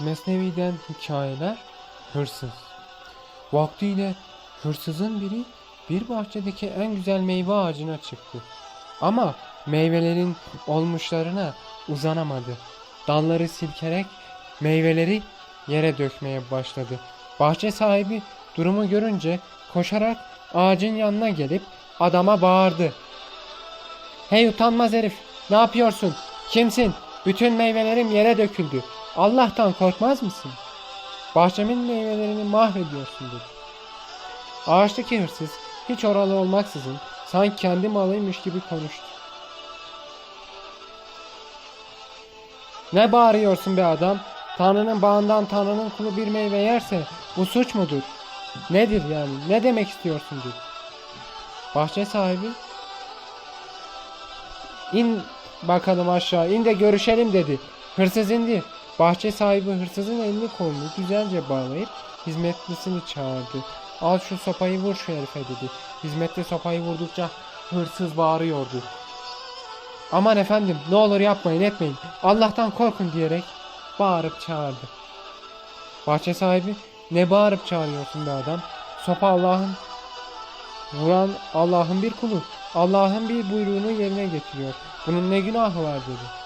Mesnevi'den hikayeler hırsız. Vaktiyle hırsızın biri bir bahçedeki en güzel meyve ağacına çıktı. Ama meyvelerin olmuşlarına uzanamadı. Dalları silkerek meyveleri yere dökmeye başladı. Bahçe sahibi durumu görünce koşarak ağacın yanına gelip adama bağırdı. Hey utanmaz herif ne yapıyorsun? Kimsin? Bütün meyvelerim yere döküldü. Allah'tan korkmaz mısın? Bahçemin meyvelerini mahvediyorsun dedi. Ağaçtaki hırsız hiç oralı olmaksızın sanki kendi malıymış gibi konuştu. Ne bağırıyorsun be adam? Tanrı'nın bağından Tanrı'nın kulu bir meyve yerse bu suç mudur? Nedir yani? Ne demek istiyorsun dedi. Bahçe sahibi İn bakalım aşağı in de görüşelim dedi. Hırsız indi. Bahçe sahibi hırsızın elini kolunu güzelce bağlayıp hizmetlisini çağırdı. Al şu sopayı vur şu herife dedi. Hizmetli sopayı vurdukça hırsız bağırıyordu. Aman efendim ne olur yapmayın etmeyin. Allah'tan korkun diyerek bağırıp çağırdı. Bahçe sahibi ne bağırıp çağırıyorsun be adam? Sopa Allah'ın Vuran Allah'ın bir kulu. Allah'ın bir buyruğunu yerine getiriyor. Bunun ne günahı var dedi.